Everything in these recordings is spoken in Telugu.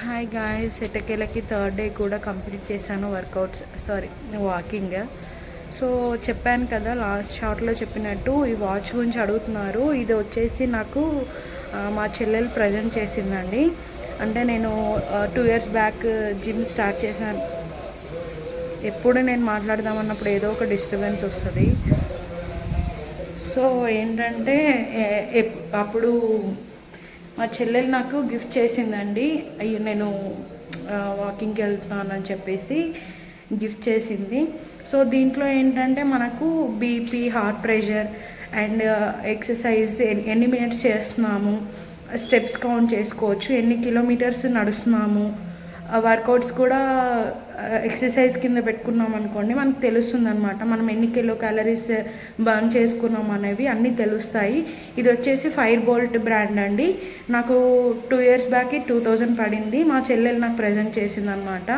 హాయ్ గాయస్ ఎటకేలకి థర్డ్ డే కూడా కంప్లీట్ చేశాను వర్కౌట్స్ సారీ వాకింగ్ సో చెప్పాను కదా లాస్ట్ షార్ట్లో చెప్పినట్టు ఈ వాచ్ గురించి అడుగుతున్నారు. ఇది వచ్చేసి నాకు మా చెల్లెలు ప్రజెంట్ చేసిందండి. అంటే నేను two years back gym start చేశాను. ఎప్పుడు నేను మాట్లాడదామన్నప్పుడు ఏదో ఒక డిస్టర్బెన్స్ వస్తుంది. సో ఏంటంటే అప్పుడు మా చెల్లెలు నాకు గిఫ్ట్ చేసిందండి. అయ్యో నేను వాకింగ్కి వెళ్తున్నాను అని చెప్పేసి గిఫ్ట్ చేసింది. సో దీంట్లో ఏంటంటే మనకు BP heart pressure and exercise ఎన్ని మినిట్స్ చేస్తున్నాము స్టెప్స్ కౌంట్ చేసుకోవచ్చు ఎన్ని కిలోమీటర్స్ నడుస్తున్నాము వర్కౌట్స్ కూడా ఎక్సర్సైజ్ కింద పెట్టుకున్నాం అనుకోండి మనకు తెలుస్తుంది అనమాట మనం ఎన్ని కిలో క్యాలరీస్ బర్న్ eh, చేసుకున్నాం అనేవి అన్నీ తెలుస్తాయి. ఇది వచ్చేసి ఫైర్ బోల్ట్ బ్రాండ్ అండి. నాకు two years back two thousand పడింది. మా చెల్లెలు నాకు ప్రజెంట్ చేసింది అనమాట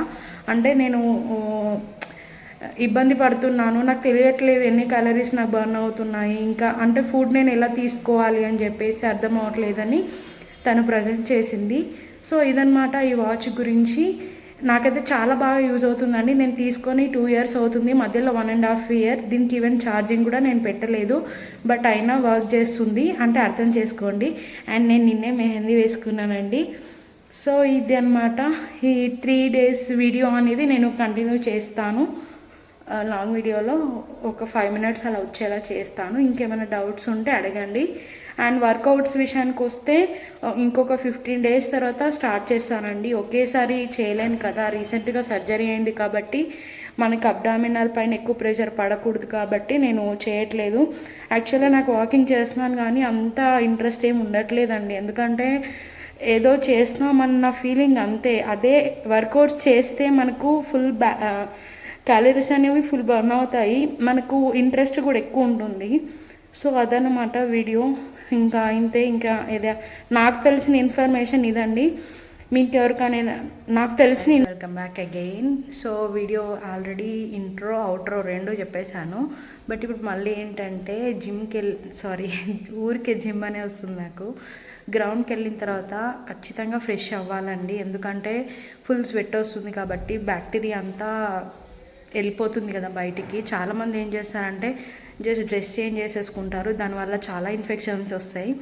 అంటే నేను ఇబ్బంది పడుతున్నాను. నాకు తెలియట్లేదు ఎన్ని క్యాలరీస్ నాకు బర్న్ అవుతున్నాయి. ఇంకా అంటే ఫుడ్ నేను ఎలా తీసుకోవాలి అని చెప్పేసి అర్థం అవ్వట్లేదని తను ప్రజెంట్ చేసింది. సో ఇదనమాట ఈ వాచ్ గురించి. నాకైతే చాలా బాగా యూజ్ అవుతుందండి. నేను తీసుకొని టూ ఇయర్స్ అవుతుంది. మధ్యలో వన్ అండ్ హాఫ్ ఇయర్ దీనికి ఈవెన్ ఛార్జింగ్ కూడా నేను పెట్టలేదు. బట్ అయినా వర్క్ చేస్తుంది. అంటే అర్థం చేసుకోండి. అండ్ నేను నిన్నే మెహందీ వేసుకున్నానండి. సో ఇది అనమాట ఈ త్రీ డేస్ వీడియో అనేది నేను కంటిన్యూ చేస్తాను. లాంగ్ వీడియోలో ఒక ఫైవ్ మినిట్స్ అలా వచ్చేలా చేస్తాను. ఇంకేమైనా డౌట్స్ ఉంటే అడగండి. అండ్ వర్కౌట్స్ విషయానికి వస్తే ఇంకొక ఫిఫ్టీన్ డేస్ తర్వాత స్టార్ట్ చేస్తానండి. ఒకేసారి చేయలేను కదా. రీసెంట్గా సర్జరీ అయింది కాబట్టి మనకి అబ్డామినల్ పైన ఎక్కువ ప్రెషర్ పడకూడదు కాబట్టి నేను చేయట్లేదు. యాక్చువల్గా నాకు వాకింగ్ చేస్తున్నాను కానీ అంత ఇంట్రెస్ట్ ఏమి ఉండట్లేదండి. ఎందుకంటే ఏదో చేస్తున్నామన్న ఫీలింగ్ అంతే. అదే వర్కౌట్స్ చేస్తే మనకు ఫుల్ బ్యా క్యాలరీస్ అనేవి ఫుల్ బర్న్ అవుతాయి. మనకు ఇంట్రెస్ట్ కూడా ఎక్కువ ఉంటుంది. సో అదనమాట వీడియో. ఇంకా ఇంతే ఇంకా ఏదో నాకు తెలిసిన ఇన్ఫర్మేషన్ ఇదండి. మీకు ఎవరికనేది నాకు తెలిసిన welcome back again so video already intro outro రెండు చెప్పేశాను. బట్ ఇప్పుడు మళ్ళీ ఏంటంటే జిమ్కి వెళ్ళి సారీ ఊరికే జిమ్ అనే వస్తుంది నాకు. గ్రౌండ్కి వెళ్ళిన తర్వాత ఖచ్చితంగా ఫ్రెష్ అవ్వాలండి. ఎందుకంటే ఫుల్ స్వెట్ వస్తుంది కాబట్టి బ్యాక్టీరియా అంతా వెళ్ళిపోతుంది కదా బయటికి. చాలామంది ఏం చేస్తారంటే జస్ట్ డ్రెస్ చేంజ్ చేసేసుకుంటారు. దానివల్ల చాలా ఇన్ఫెక్షన్స్ వస్తాయి.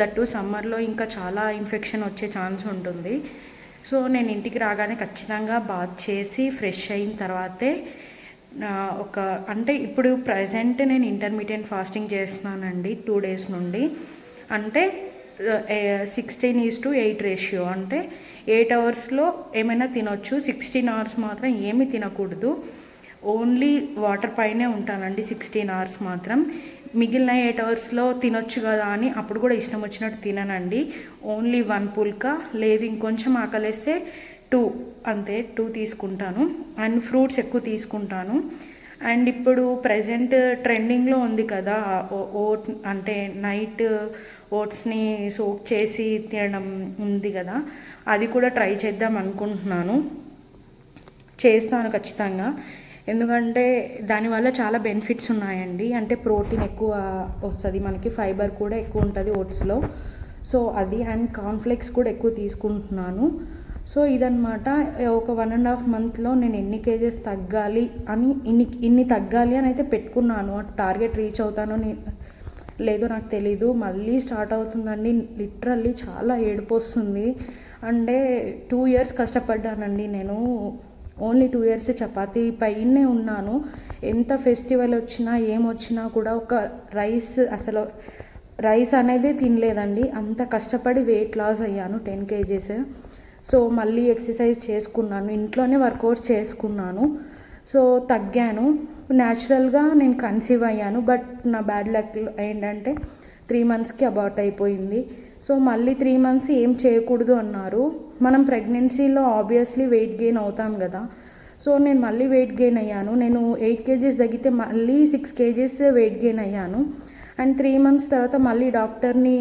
దట్టు సమ్మర్లో ఇంకా చాలా ఇన్ఫెక్షన్ వచ్చే ఛాన్స్ ఉంటుంది. సో నేను ఇంటికి రాగానే ఖచ్చితంగా బాత్ చేసి ఫ్రెష్ అయిన తర్వాతే ఒక అంటే ఇప్పుడు ప్రజెంట్ నేను ఇంటర్మీడియట్ ఫాస్టింగ్ చేస్తున్నానండి టూ డేస్ నుండి. అంటే sixteen is to eight ratio. అంటే ఎయిట్ అవర్స్లో ఏమైనా తినొచ్చు. సిక్స్టీన్ అవర్స్ మాత్రం ఏమీ తినకూడదు. ఓన్లీ వాటర్ పైనే ఉంటానండి సిక్స్టీన్ అవర్స్ మాత్రం. మిగిలిన ఎయిట్ అవర్స్లో తినొచ్చు కదా అని అప్పుడు కూడా ఇష్టం వచ్చినట్టు తిననండి. ఓన్లీ వన్ పుల్కా లేదు ఇంకొంచెం ఆకలేస్తే టూ అంతే టూ తీసుకుంటాను. అండ్ ఫ్రూట్స్ ఎక్కువ తీసుకుంటాను. అండ్ ఇప్పుడు ప్రజెంట్ ట్రెండింగ్లో ఉంది కదా ఓట్ అంటే నైట్ ఓట్స్ని సోక్ చేసి తినడం ఉంది కదా అది కూడా ట్రై చేద్దాం అనుకుంటున్నాను. చేస్తాను ఖచ్చితంగా. ఎందుకంటే దానివల్ల చాలా బెనిఫిట్స్ ఉన్నాయండి. అంటే ప్రోటీన్ ఎక్కువ వస్తుంది మనకి ఫైబర్ కూడా ఎక్కువ ఉంటుంది ఓట్స్లో సో అది అండ్ కాన్ఫ్లెక్స్ కూడా ఎక్కువ తీసుకుంటున్నాను. సో ఇదనమాట ఒక వన్ అండ్ హాఫ్ మంత్లో నేను ఎన్ని కేజెస్ తగ్గాలి అని ఇన్ని ఇన్ని తగ్గాలి అని అయితే పెట్టుకున్నాను. టార్గెట్ రీచ్ అవుతాను లేదో నాకు తెలీదు. మళ్ళీ స్టార్ట్ అవుతుందండి. లిటరల్లీ చాలా ఏడుపు వస్తుంది. అంటే టూ ఇయర్స్ కష్టపడ్డానండి నేను. ఓన్లీ టూ ఇయర్స్ చపాతీ పైనే ఉన్నాను. ఎంత ఫెస్టివల్ వచ్చినా ఏం వచ్చినా కూడా ఒక రైస్ అసలు రైస్ అనేది తినలేదండి. అంత కష్టపడి వెయిట్ లాస్ అయ్యాను టెన్ కేజీస్. సో మళ్ళీ ఎక్సర్సైజ్ చేసుకున్నాను. ఇంట్లోనే వర్కౌట్స్ చేసుకున్నాను. సో తగ్గాను. న్యాచురల్గా నేను కన్సీవ్ అయ్యాను. బట్ నా బ్యాడ్ లక్ ఏంటంటే త్రీ మంత్స్కి అబౌట్ అయిపోయింది. సో మళ్ళీ త్రీ మంత్స్ ఏం చేయకూడదు అన్నారు. మనం ప్రెగ్నెన్సీలో ఆబ్వియస్లీ వెయిట్ గెయిన్ అవుతాం కదా. సో నేను మళ్ళీ వెయిట్ గెయిన్ అయ్యాను. నేను ఎయిట్ కేజీస్ తగ్గితే మళ్ళీ సిక్స్ కేజీస్ వెయిట్ గెయిన్ అయ్యాను. అండ్ త్రీ మంత్స్ తర్వాత మళ్ళీ డాక్టర్ని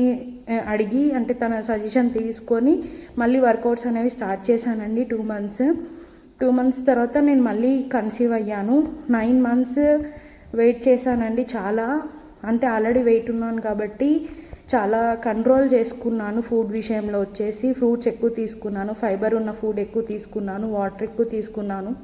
అడిగి అంటే తన సజెషన్ తీసుకొని మళ్ళీ వర్కౌట్స్ అనేవి స్టార్ట్ చేశానండి టూ మంత్స్ టూ మంత్స్ తర్వాత నేను మళ్ళీ కన్సీవ్ అయ్యాను. నైన్ మంత్స్ వెయిట్ చేశానండి చాలా. అంటే ఆల్రెడీ వెయిట్ ఉన్నాను కాబట్టి చాలా కంట్రోల్ చేసుకున్నాను ఫుడ్ విషయంలో వచ్చేసి. ఫ్రూట్స్ ఎక్కువ తీసుకున్నాను ఫైబర్ ఉన్న ఫుడ్ ఎక్కువ తీసుకున్నాను వాటర్ ఎక్కువ తీసుకున్నాను.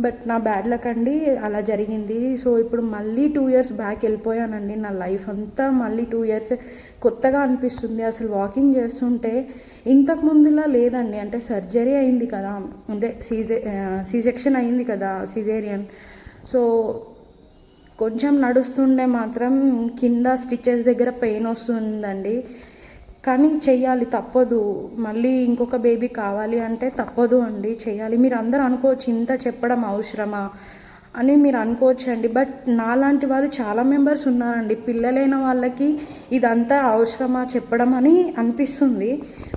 బట్ నా బ్యాడ్ లక్ అండి అలా జరిగింది. సో ఇప్పుడు మళ్ళీ టూ ఇయర్స్ బ్యాక్ వెళ్ళిపోయానండి నా లైఫ్ అంతా. మళ్ళీ టూ ఇయర్స్ కొత్తగా అనిపిస్తుంది అసలు వాకింగ్ చేస్తుంటే. ఇంతకు ముందులా లేదండి. అంటే సర్జరీ అయింది కదా. అంటే సీజే సీ సెక్షన్ అయింది కదా సిజేరియన్ సో కొంచెం నడుస్తుండే మాత్రం కింద స్టిచెస్ దగ్గర పెయిన్ వస్తుందండి. కానీ చెయ్యాలి తప్పదు. మళ్ళీ ఇంకొక బేబీ కావాలి అంటే తప్పదు అండి. చేయాలి మీరు అందరూ అనుకోవచ్చు ఇంత చెప్పడం అవసరమా అని మీరు అనుకోవచ్చు అండి. బట్ నాలాంటి వాళ్ళు చాలా మెంబర్స్ ఉన్నారండి. పిల్లలైన వాళ్ళకి ఇదంతా అవసరమా చెప్పడం అని అనిపిస్తుంది.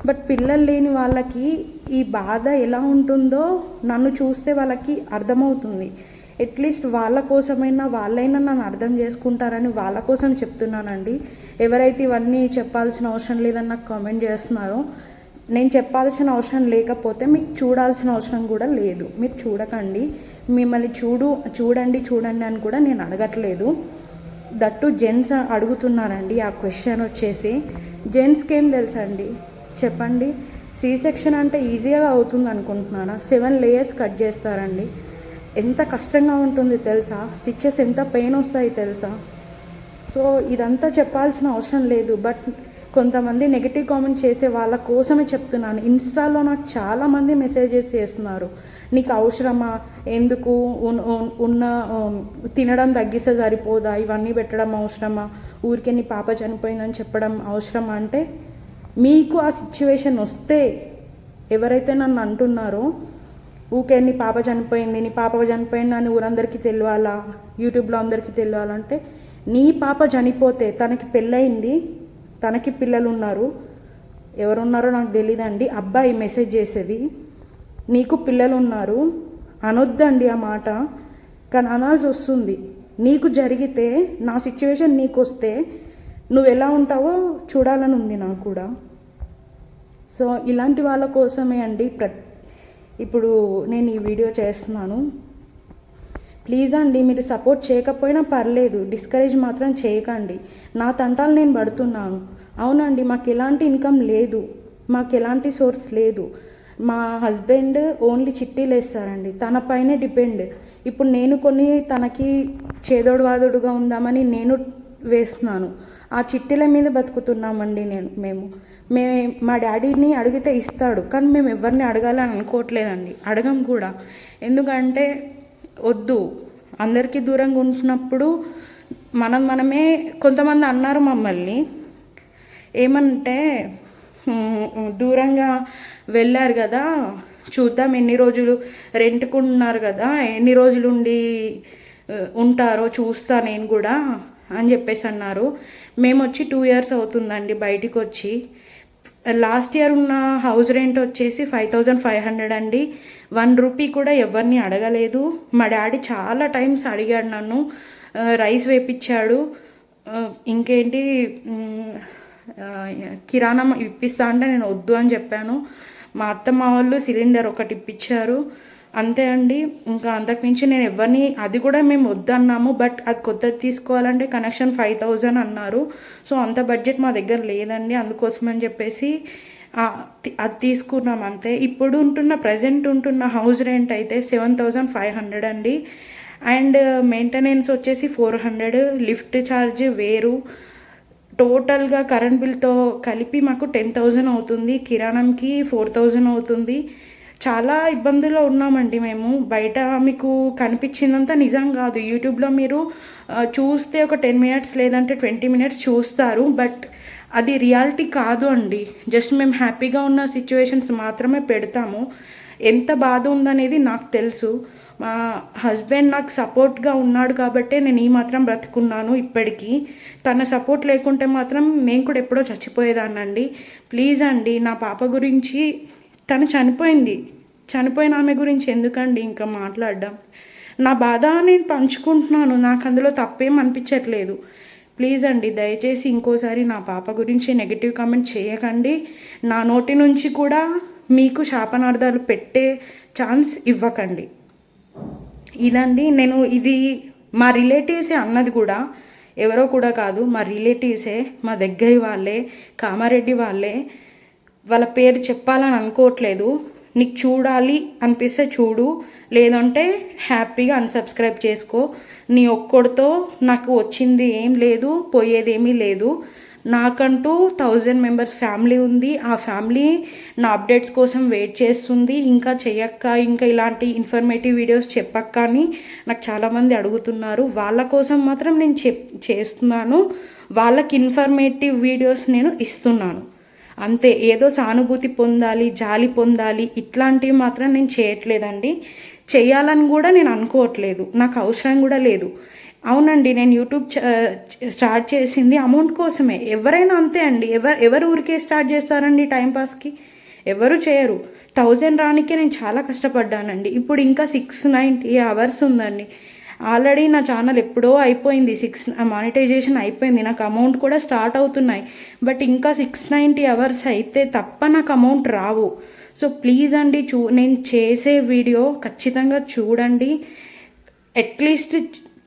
బట్ పిల్లలు లేని వాళ్ళకి ఈ బాధ ఎలా ఉంటుందో నన్ను చూస్తే వాళ్ళకి అర్థమవుతుంది. అట్లీస్ట్ వాళ్ళ కోసమైనా వాళ్ళైనా నన్ను అర్థం చేసుకుంటారని వాళ్ళ కోసం చెప్తున్నానండి. ఎవరైతే ఇవన్నీ చెప్పాల్సిన అవసరం లేదని నాకు కామెంట్ చేస్తున్నారో నేను చెప్పాల్సిన అవసరం లేకపోతే మీకు చూడాల్సిన అవసరం కూడా లేదు. మీరు చూడకండి. మిమ్మల్ని చూడు చూడండి చూడండి అని కూడా నేను అడగట్లేదు. దట్టు జెంట్స్ అడుగుతున్నారండి ఆ క్వశ్చన్ వచ్చేసి. జెంట్స్కి ఏం తెలుసండి? చెప్పండి. సీ సెక్షన్ అంటే ఈజీగా అవుతుంది అనుకుంటున్నారా సెవెన్ లేయర్స్ కట్ చేస్తారండి. ఎంత కష్టంగా ఉంటుంది తెలుసా? స్టిచ్చెస్ ఎంత పెయిన్ వస్తాయి తెలుసా? సో ఇదంతా చెప్పాల్సిన అవసరం లేదు. బట్ కొంతమంది నెగిటివ్ కామెంట్ చేసే వాళ్ళ కోసమే చెప్తున్నాను. ఇన్స్టాలో నాకు చాలామంది మెసేజెస్ చేస్తున్నారు. నీకు అవసరమా? ఎందుకు? ఉన్న తినడం తగ్గిస్తే సరిపోదా? ఇవన్నీ పెట్టడం అవసరమా? ఊరికే నీ పాప చనిపోయిందని చెప్పడం అవసరమా? అంటే మీకు ఆ సిచ్యువేషన్ వస్తే ఎవరైతే నన్ను అంటున్నారో ఊకే నీ పాప చనిపోయింది నీ పాప చనిపోయింది అని ఊరందరికీ తెలియాలా యూట్యూబ్లో అందరికీ తెలియాలంటే నీ పాప చనిపోతే తనకి పెళ్ళయింది తనకి పిల్లలు ఉన్నారు ఎవరున్నారో నాకు తెలియదండి అబ్బాయి మెసేజ్ చేసేది నీకు పిల్లలు ఉన్నారు అనొద్దండి ఆ మాట. కానీ అనాల్సి వస్తుంది. నీకు జరిగితే నా సిచ్యువేషన్ నీకు వస్తే నువ్వు ఎలా ఉంటావో చూడాలని ఉంది నాకు కూడా. సో ఇలాంటి వాళ్ళ కోసమే అండి ప్రతి ఇప్పుడు నేను ఈ వీడియో చేస్తున్నాను. ప్లీజ్ అండి మీరు సపోర్ట్ చేయకపోయినా పర్లేదు డిస్కరేజ్ మాత్రం చేయకండి. నా తంటాలు నేను పడుతున్నాను. అవునండి మాకు ఎలాంటి ఇన్కమ్ లేదు. మాకు ఎలాంటి సోర్స్ లేదు. మా హస్బెండ్ ఓన్లీ చిట్టీలు వేస్తారండి. తన పైనే డిపెండ్. ఇప్పుడు నేను కొన్ని తనకి చేదోడు వాదోడుగా ఉందామని నేను వేస్తున్నాను. ఆ చిట్టెల మీద బతుకుతున్నామండి నేను మేము. మే మా డాడీని అడిగితే ఇస్తాడు కానీ మేము ఎవరిని అడగాలని అనుకోవట్లేదండి. అడగం కూడా. ఎందుకంటే వద్దు. అందరికీ దూరంగా ఉంటున్నప్పుడు మనం మనమే కొంతమంది అన్నారు మమ్మల్ని. ఏమంటే దూరంగా వెళ్ళారు కదా చూద్దాం ఎన్ని రోజులు రెంట్కు ఉన్నారు కదా ఎన్ని రోజులు ఉండి ఉంటారో చూస్తా నేను కూడా. అని చెప్పేసి అన్నారు. మేము వచ్చి టూ ఇయర్స్ అవుతుందండి బయటికి వచ్చి. లాస్ట్ ఇయర్ ఉన్న హౌస్ రెంట్ వచ్చేసి ఫైవ్ థౌజండ్ ఫైవ్ హండ్రెడ్ అండి. వన్ రూపీ కూడా ఎవరిని అడగలేదు. మా డాడీ చాలా టైమ్స్ అడిగాడు నన్ను. రైస్ వేపించాడు ఇంకేంటి? కిరాణం కిరాణా ఇప్పిస్తా అంటే నేను వద్దు అని చెప్పాను. మా అత్తమ్మ వాళ్ళు సిలిండర్ ఒకటి ఇప్పించారు అంతే అండి. ఇంకా అంతకుమించి నేను ఎవరిని అది కూడా మేము వద్దన్నాము బట్ అది కొత్తది తీసుకోవాలంటే కనెక్షన్ ఫైవ్ థౌజండ్ అన్నారు. సో అంత బడ్జెట్ మా దగ్గర లేదండి. అందుకోసం అని చెప్పేసి అది తీసుకున్నాం అంతే. ఇప్పుడు ఉంటున్న ప్రజెంట్ ఉంటున్న హౌస్ రెంట్ అయితే సెవెన్ థౌజండ్ ఫైవ్ హండ్రెడ్ అండి. అండ్ మెయింటెనెన్స్ వచ్చేసి ఫోర్ హండ్రెడ్ లిఫ్ట్ ఛార్జ్ వేరు. టోటల్గా కరెంట్ బిల్తో కలిపి మాకు టెన్ థౌజండ్ అవుతుంది. కిరాణంకి ఫోర్ థౌజండ్ అవుతుంది. చాలా ఇబ్బందుల్లో ఉన్నామండి మేము. బయట మీకు కనిపించిందంతా నిజం కాదు. యూట్యూబ్లో మీరు చూస్తే ఒక టెన్ మినిట్స్ లేదంటే ట్వంటీ మినిట్స్ చూస్తారు. బట్ అది రియాలిటీ కాదు అండి. జస్ట్ మేము హ్యాపీగా ఉన్న సిచ్యువేషన్స్ మాత్రమే పెడతాము. ఎంత బాధ ఉందనేది నాకు తెలుసు. మా హస్బెండ్ నాకు సపోర్ట్గా ఉన్నాడు కాబట్టే నేను ఈ మాత్రం బ్రతుకున్నాను ఇప్పటికీ. తన సపోర్ట్ లేకుంటే మాత్రం నేను కూడా ఎప్పుడో చచ్చిపోయేదాన్నండి. ప్లీజ్ అండి నా పాప గురించి తను చనిపోయింది. చనిపోయిన ఆమె గురించి ఎందుకండి ఇంకా మాట్లాడడం? నా బాధ నేను పంచుకుంటున్నాను. నాకు అందులో తప్పేం అనిపించట్లేదు. ప్లీజ్ అండి దయచేసి ఇంకోసారి నా పాప గురించి నెగిటివ్ కామెంట్ చేయకండి. నా నోటి నుంచి కూడా మీకు శాపనార్థాలు పెట్టే ఛాన్స్ ఇవ్వకండి. ఇదండి నేను ఇది మా రిలేటివ్సే అన్నది కూడా. ఎవరో కూడా కాదు మా రిలేటివ్సే మా దగ్గరి వాళ్ళే కామారెడ్డి వాళ్ళే. వాళ్ళ పేరు చెప్పాలని అనుకోవట్లేదు. నీకు చూడాలి అనిపిస్తే చూడు. లేదంటే హ్యాపీగా అన్సబ్స్క్రైబ్ చేసుకో. నీ ఒక్కడితో నాకు వచ్చింది ఏం లేదు పోయేదేమీ లేదు. నాకంటూ థౌజండ్ మెంబర్స్ ఫ్యామిలీ ఉంది. ఆ ఫ్యామిలీ నా అప్డేట్స్ కోసం వెయిట్ చేస్తుంది. ఇంకా చెయ్యక్క ఇంకా ఇలాంటి ఇన్ఫర్మేటివ్ వీడియోస్ చెప్పక్క అని నాకు చాలామంది అడుగుతున్నారు. వాళ్ళ కోసం మాత్రం నేను చెప్ చేస్తున్నాను. వాళ్ళకి ఇన్ఫర్మేటివ్ వీడియోస్ నేను ఇస్తున్నాను. అంతే ఏదో సానుభూతి పొందాలి జాలి పొందాలి ఇట్లాంటివి మాత్రం నేను చేయట్లేదండి. చేయాలని కూడా నేను అనుకోవట్లేదు. నాకు అవసరం కూడా లేదు. అవునండి నేను యూట్యూబ్ స్టార్ట్ చేసింది అమౌంట్ కోసమే. ఎవరైనా అంతే అండి. ఎవరు ఎవరు ఊరికే స్టార్ట్ చేస్తారండి టైంపాస్కి ఎవరు చేయరు. థౌజండ్ రానికే నేను చాలా కష్టపడ్డానండి. ఇప్పుడు ఇంకా సిక్స్ నైంటీ అవర్స్ ఉందండి. ఆల్రెడీ నా ఛానల్ ఎప్పుడో అయిపోయింది సిక్స్ మానిటైజేషన్ అయిపోయింది. నాకు అమౌంట్ కూడా స్టార్ట్ అవుతున్నాయి. బట్ ఇంకా సిక్స్ నైంటీ అవర్స్ అయితే తప్ప నాకు అమౌంట్ రావు. సో ప్లీజ్ అండి చూ నేను చేసే వీడియో ఖచ్చితంగా చూడండి. అట్లీస్ట్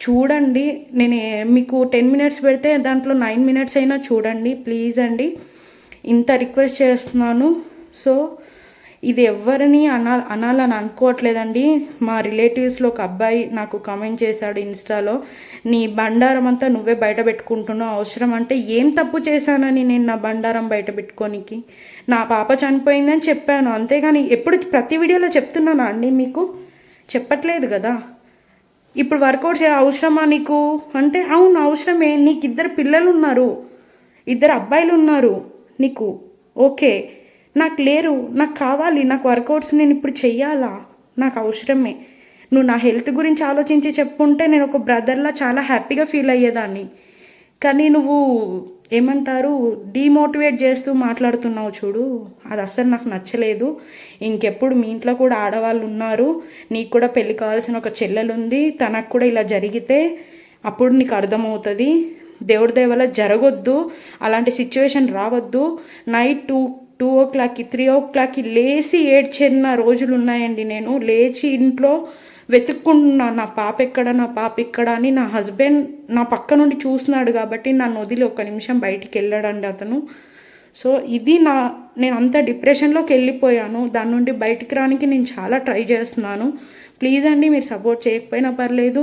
చూడండి. నేను మీకు టెన్ మినిట్స్ పెడితే దాంట్లో నైన్ మినిట్స్ అయినా చూడండి. ప్లీజ్ అండి. ఇంత రిక్వెస్ట్ చేస్తున్నాను. సో ఇది ఎవరిని అనా అనాలని అనుకోవట్లేదండి. మా రిలేటివ్స్లో ఒక అబ్బాయి నాకు కామెంట్ చేశాడు ఇన్స్టాలో నీ బండారం అంతా నువ్వే బయట పెట్టుకుంటున్నావు అవసరం అంటే ఏం తప్పు చేశానని నేను నా బండారం బయట పెట్టుకోనికి? నా పాప చనిపోయిందని చెప్పాను అంతేగాని ఎప్పుడు ప్రతి వీడియోలో చెప్తున్నానా అండి మీకు? చెప్పట్లేదు కదా. ఇప్పుడు వర్కౌట్ చే అవసరమా నీకు? అంటే అవును అవసరమే. నీకు ఇద్దరు పిల్లలు ఉన్నారు ఇద్దరు అబ్బాయిలు ఉన్నారు నీకు ఓకే. నాకు లేరు నాకు కావాలి నాకు వర్కౌట్స్ నేను ఇప్పుడు చెయ్యాలా? నాకు అవసరమే. నువ్వు నా హెల్త్ గురించి ఆలోచించి చెప్పుంటే నేను ఒక బ్రదర్లా చాలా హ్యాపీగా ఫీల్ అయ్యేదాన్ని. కానీ నువ్వు ఏమంటారు డీమోటివేట్ చేస్తూ మాట్లాడుతున్నావు చూడు. అది అస్సలు నాకు నచ్చలేదు. ఇంకెప్పుడు మీ ఇంట్లో కూడా ఆడవాళ్ళు ఉన్నారు. నీకు కూడా పెళ్ళి కావాల్సిన ఒక చెల్లెలు ఉంది తనకు కూడా ఇలా జరిగితే అప్పుడు నీకు అర్థమవుతుంది. దేవుడి దేవల జరగొద్దు. అలాంటి సిచ్యువేషన్ రావద్దు. నైట్ టూ టూ ఓ క్లాక్కి త్రీ ఓ క్లాక్కి లేచి ఏడ్చిన రోజులు ఉన్నాయండి నేను. లేచి ఇంట్లో వెతుక్కుంటున్నా నా పాప ఎక్కడ నా పాప ఇక్కడ అని నా హస్బెండ్ నా పక్క నుండి చూస్తున్నాడు కాబట్టి నన్ను వదిలి ఒక నిమిషం బయటికి వెళ్ళాడండి అతను. సో ఇది నా నేను అంత డిప్రెషన్లోకి వెళ్ళిపోయాను. దాని నుండి బయటికి రానికి నేను చాలా ట్రై చేస్తున్నాను. ప్లీజ్ అండి మీరు సపోర్ట్ చేయకపోయినా పర్లేదు.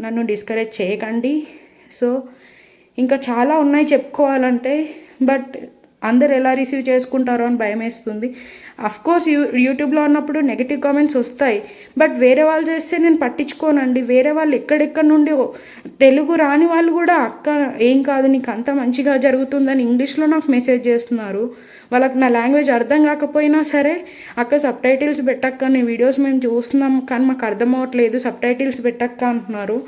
నన్ను డిస్కరేజ్ చేయకండి. సో ఇంకా చాలా ఉన్నాయి చెప్పుకోవాలంటే బట్ అందరు ఎలా రిసీవ్ చేసుకుంటారో అని భయం వేస్తుంది. కోర్స్ యూ యూట్యూబ్లో ఉన్నప్పుడు నెగిటివ్ కామెంట్స్ వస్తాయి. బట్ వేరే వాళ్ళు చేస్తే నేను పట్టించుకోనండి. వేరే వాళ్ళు ఎక్కడెక్కడ నుండి తెలుగు రాని వాళ్ళు కూడా అక్క ఏం కాదు నీకు అంత మంచిగా జరుగుతుందని ఇంగ్లీష్లో నాకు మెసేజ్ చేస్తున్నారు. వాళ్ళకి నా లాంగ్వేజ్ అర్థం కాకపోయినా సరే అక్క సబ్ టైటిల్స్ పెట్టక్క నీ వీడియోస్ మేము చూస్తున్నాం కానీ మాకు అర్థం అవ్వట్లేదు సబ్ టైటిల్స్ పెట్టక్క అంటున్నారు.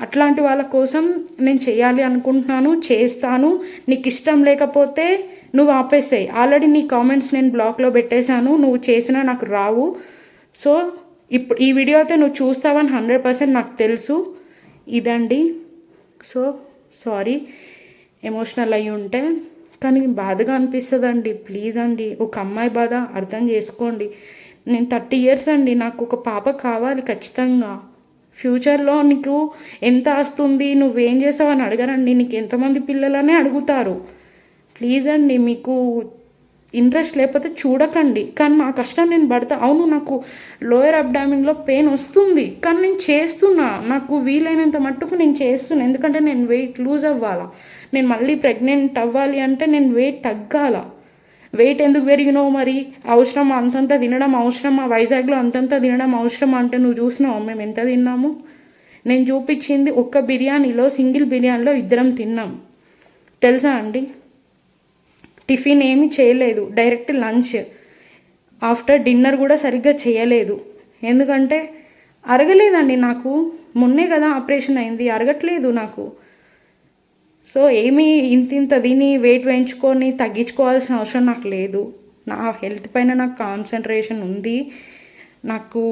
అట్లాంటి వాళ్ళ కోసం నేను చేయాలి అనుకుంటున్నాను చేస్తాను. నీకు ఇష్టం లేకపోతే నువ్వు ఆపేసాయి. ఆల్రెడీ నీ కామెంట్స్ నేను బ్లాక్లో పెట్టేశాను. నువ్వు చేసినా నాకు రావు. సో ఇప్పుడు ఈ వీడియో అయితే నువ్వు చూస్తావని హండ్రెడ్ పర్సెంట్ నాకు తెలుసు. ఇదండి. సో సారీ ఎమోషనల్ అయ్యి ఉంటే కానీ బాధగా అనిపిస్తుందండి. ప్లీజ్ అండి ఒక అమ్మాయి బాధ అర్థం చేసుకోండి. నేను థర్టీ ఇయర్స్ అండి నాకు ఒక పాప కావాలి ఖచ్చితంగా. ఫ్యూచర్లో నీకు ఎంత వస్తుంది నువ్వేం చేసావు అని అడగరండి నీకు ఎంతమంది పిల్లలనే అడుగుతారు. ప్లీజ్ అండి మీకు ఇంట్రెస్ట్ లేకపోతే చూడకండి. కానీ నా కష్టం నేను పడతా. అవును నాకు లోయర్ అబ్డామిన్లో పెయిన్ వస్తుంది కానీ నేను చేస్తున్నా. నాకు వీలైనంత మట్టుకు నేను చేస్తున్నా. ఎందుకంటే నేను వెయిట్ లూజ్ అవ్వాలా. నేను మళ్ళీ ప్రెగ్నెంట్ అవ్వాలి అంటే నేను వెయిట్ తగ్గాల. వెయిట్ ఎందుకు పెరిగినావు మరి? అవసరం అంతంత తినడం అవసరం ఆ వైజాగ్లో అంతంత తినడం అవసరం అంటే నువ్వు చూసినావు? మేము ఎంత తిన్నాము? నేను చూపించింది ఒక్క బిర్యానీలో సింగిల్ బిర్యానీలో ఇద్దరం తిన్నాం. తెలుసా అండి? టిఫిన్ ఏమీ చేయలేదు. Direct lunch. ఆఫ్టర్ డిన్నర్ కూడా సరిగ్గా చేయలేదు. ఎందుకంటే అరగలేదండి నాకు. మొన్నే కదా ఆపరేషన్ అయింది. అరగట్లేదు నాకు. సో ఏమీ ఇంత ఇంత దీన్ని వెయిట్ వేయించుకొని తగ్గించుకోవాల్సిన అవసరం నాకు లేదు. నా హెల్త్ పైన నాకు కాన్సన్ట్రేషన్ ఉంది. నాకు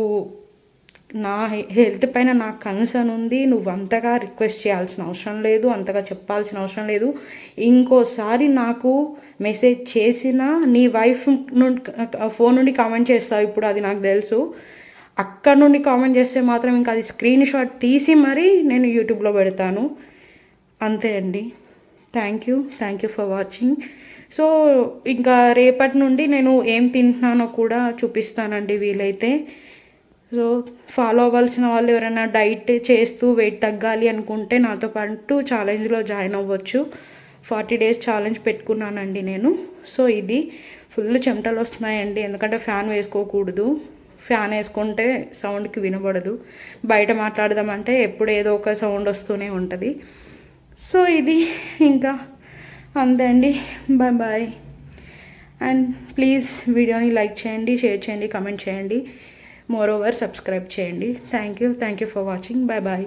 నా హెల్త్ పైన నాకు కన్సర్న్ ఉంది. నువ్వు అంతగా రిక్వెస్ట్ చేయాల్సిన అవసరం లేదు. అంతగా చెప్పాల్సిన అవసరం లేదు. ఇంకోసారి నాకు మెసేజ్ చేసిన నీ వైఫ్ నుండి ఫోన్ నుండి కామెంట్ చేస్తావు ఇప్పుడు అది నాకు తెలుసు. అక్కడ నుండి కామెంట్ చేస్తే మాత్రం ఇంకా అది స్క్రీన్ షాట్ తీసి మరీ నేను యూట్యూబ్లో పెడతాను. అంతే అండి. Thank you thank you for watching so ఇంకా రేపటి నుండి నేను ఏం తింటున్నానో కూడా చూపిస్తానండి వీలైతే. సో ఫాలో అవ్వాల్సిన వాళ్ళు ఎవరైనా డైట్ చేస్తూ వెయిట్ తగ్గాలి అనుకుంటే నాతో పాటు ఛాలెంజ్లో జాయిన్ అవ్వచ్చు. ఫార్టీ డేస్ ఛాలెంజ్ పెట్టుకున్నానండి నేను. సో ఇది ఫుల్ చెమటలు వస్తున్నాయండి. ఎందుకంటే ఫ్యాన్ వేసుకోకూడదు. ఫ్యాన్ వేసుకుంటే సౌండ్కి వినబడదు. బయట మాట్లాడదామంటే ఎప్పుడు ఏదో ఒక సౌండ్ వస్తూనే ఉంటుంది. సో ఇది ఇంకా అంతే అండి. బాయ్ బాయ్ అండ్ ప్లీజ్ వీడియోని లైక్ చేయండి షేర్ చేయండి కమెంట్ చేయండి. మోర్ ఓవర్ సబ్స్క్రైబ్ చేయండి. Thank you thank you for watching bye bye